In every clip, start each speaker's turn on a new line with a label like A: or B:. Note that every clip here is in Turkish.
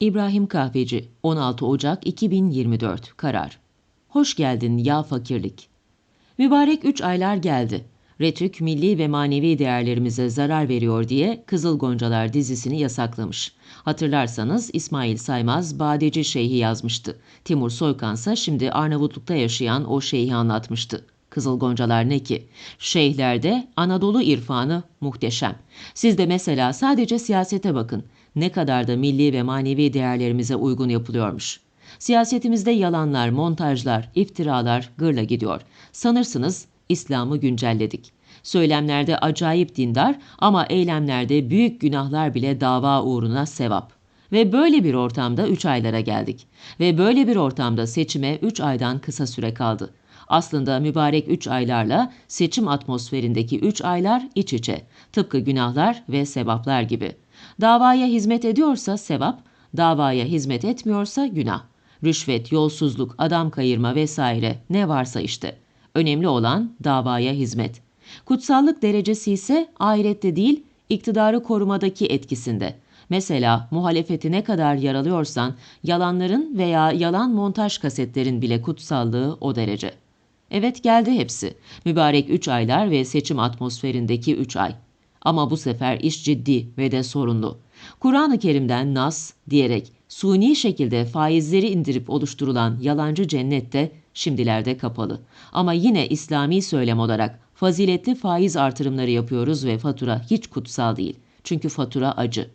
A: İbrahim Kahveci 16 Ocak 2024 Karar Hoş geldin ya fakirlik. Mübarek 3 aylar geldi. Retük milli ve manevi değerlerimize zarar veriyor diye Kızıl Goncalar dizisini yasaklamış. Hatırlarsanız İsmail Saymaz Badeci Şeyhi yazmıştı. Timur Soykansa şimdi Arnavutluk'ta yaşayan o şeyhi anlatmıştı. Kızıl Goncalar ne ki? Şeyhlerde Anadolu irfanı muhteşem. Siz de mesela sadece siyasete bakın. Ne kadar da milli ve manevi değerlerimize uygun yapılıyormuş. Siyasetimizde yalanlar, montajlar, iftiralar gırla gidiyor. Sanırsınız İslam'ı güncelledik. Söylemlerde acayip dindar ama eylemlerde büyük günahlar bile dava uğruna sevap. Ve böyle bir ortamda 3 aylara geldik. Ve böyle bir ortamda seçime 3 aydan kısa süre kaldı. Aslında mübarek 3 aylarla seçim atmosferindeki 3 aylar iç içe. Tıpkı günahlar ve sevaplar gibi. Davaya hizmet ediyorsa sevap, davaya hizmet etmiyorsa günah. Rüşvet, yolsuzluk, adam kayırma vesaire ne varsa işte. Önemli olan davaya hizmet. Kutsallık derecesi ise ahirette değil, iktidarı korumadaki etkisinde. Mesela muhalefeti ne kadar yaralıyorsan yalanların veya yalan montaj kasetlerin bile kutsallığı o derece. Evet geldi hepsi. Mübarek 3 aylar ve seçim atmosferindeki 3 ay. Ama bu sefer iş ciddi ve de sorunlu. Kur'an-ı Kerim'den nas diyerek suni şekilde faizleri indirip oluşturulan yalancı cennette şimdilerde kapalı. Ama yine İslami söylem olarak faziletli faiz artırımları yapıyoruz ve fatura hiç kutsal değil. Çünkü fatura acı.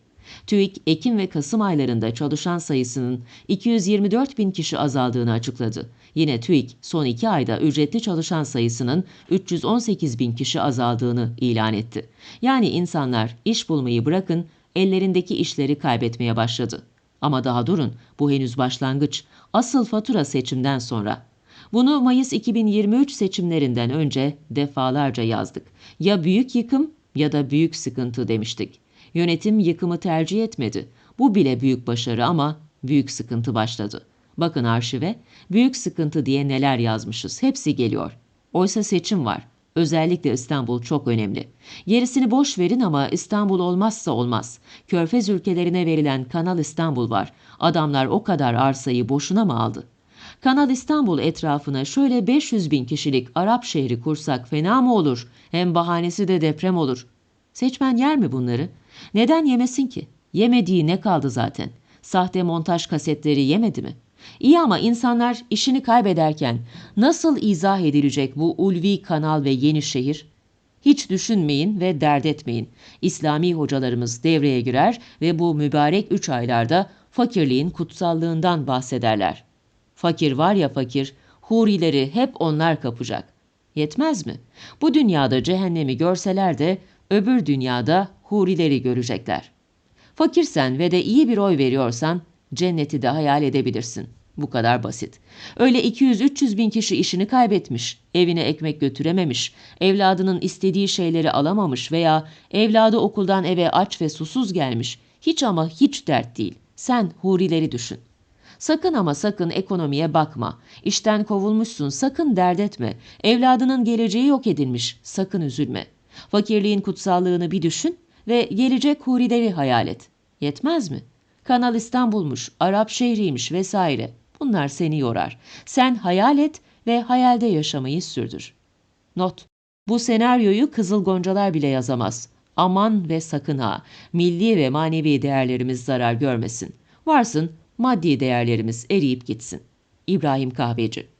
A: TÜİK, Ekim ve Kasım aylarında çalışan sayısının 224 bin kişi azaldığını açıkladı. Yine TÜİK, son iki ayda ücretli çalışan sayısının 318 bin kişi azaldığını ilan etti. Yani insanlar iş bulmayı bırakın, ellerindeki işleri kaybetmeye başladı. Ama daha durun, bu henüz başlangıç. Asıl fatura seçimden sonra. Bunu Mayıs 2023 seçimlerinden önce defalarca yazdık. Ya büyük yıkım ya da büyük sıkıntı demiştik. Yönetim yıkımı tercih etmedi. Bu bile büyük başarı ama büyük sıkıntı başladı. Bakın arşive, büyük sıkıntı diye neler yazmışız. Hepsi geliyor. Oysa seçim var. Özellikle İstanbul çok önemli. Gerisini boş verin ama İstanbul olmazsa olmaz. Körfez ülkelerine verilen Kanal İstanbul var. Adamlar o kadar arsayı boşuna mı aldı? Kanal İstanbul etrafına şöyle 500 bin kişilik Arap şehri kursak fena mı olur? Hem bahanesi de deprem olur. Seçmen yer mi bunları? Neden yemesin ki? Yemediği ne kaldı zaten? Sahte montaj kasetleri yemedi mi? İyi ama insanlar işini kaybederken nasıl izah edilecek bu ulvi kanal ve yeni şehir? Hiç düşünmeyin ve dert etmeyin. İslami hocalarımız devreye girer ve bu mübarek üç aylarda fakirliğin kutsallığından bahsederler. Fakir var ya fakir, hurileri hep onlar kapacak. Yetmez mi? Bu dünyada cehennemi görseler de öbür dünyada hurileri görecekler. Fakirsen ve de iyi bir oy veriyorsan cenneti de hayal edebilirsin. Bu kadar basit. Öyle 200-300 bin kişi işini kaybetmiş, evine ekmek götürememiş, evladının istediği şeyleri alamamış veya evladı okuldan eve aç ve susuz gelmiş. Hiç ama hiç dert değil. Sen hurileri düşün. Sakın ama sakın ekonomiye bakma. İşten kovulmuşsun sakın dert etme. Evladının geleceği yok edilmiş sakın üzülme. Fakirliğin kutsallığını bir düşün ve gelecek hurileri hayal et. Yetmez mi? Kanal İstanbul'muş, Arap şehriymiş vesaire. Bunlar seni yorar. Sen hayal et ve hayalde yaşamayı sürdür. Not. Bu senaryoyu Kızıl Goncalar bile yazamaz. Aman ve sakın ha, milli ve manevi değerlerimiz zarar görmesin. Varsın maddi değerlerimiz eriyip gitsin. İbrahim Kahveci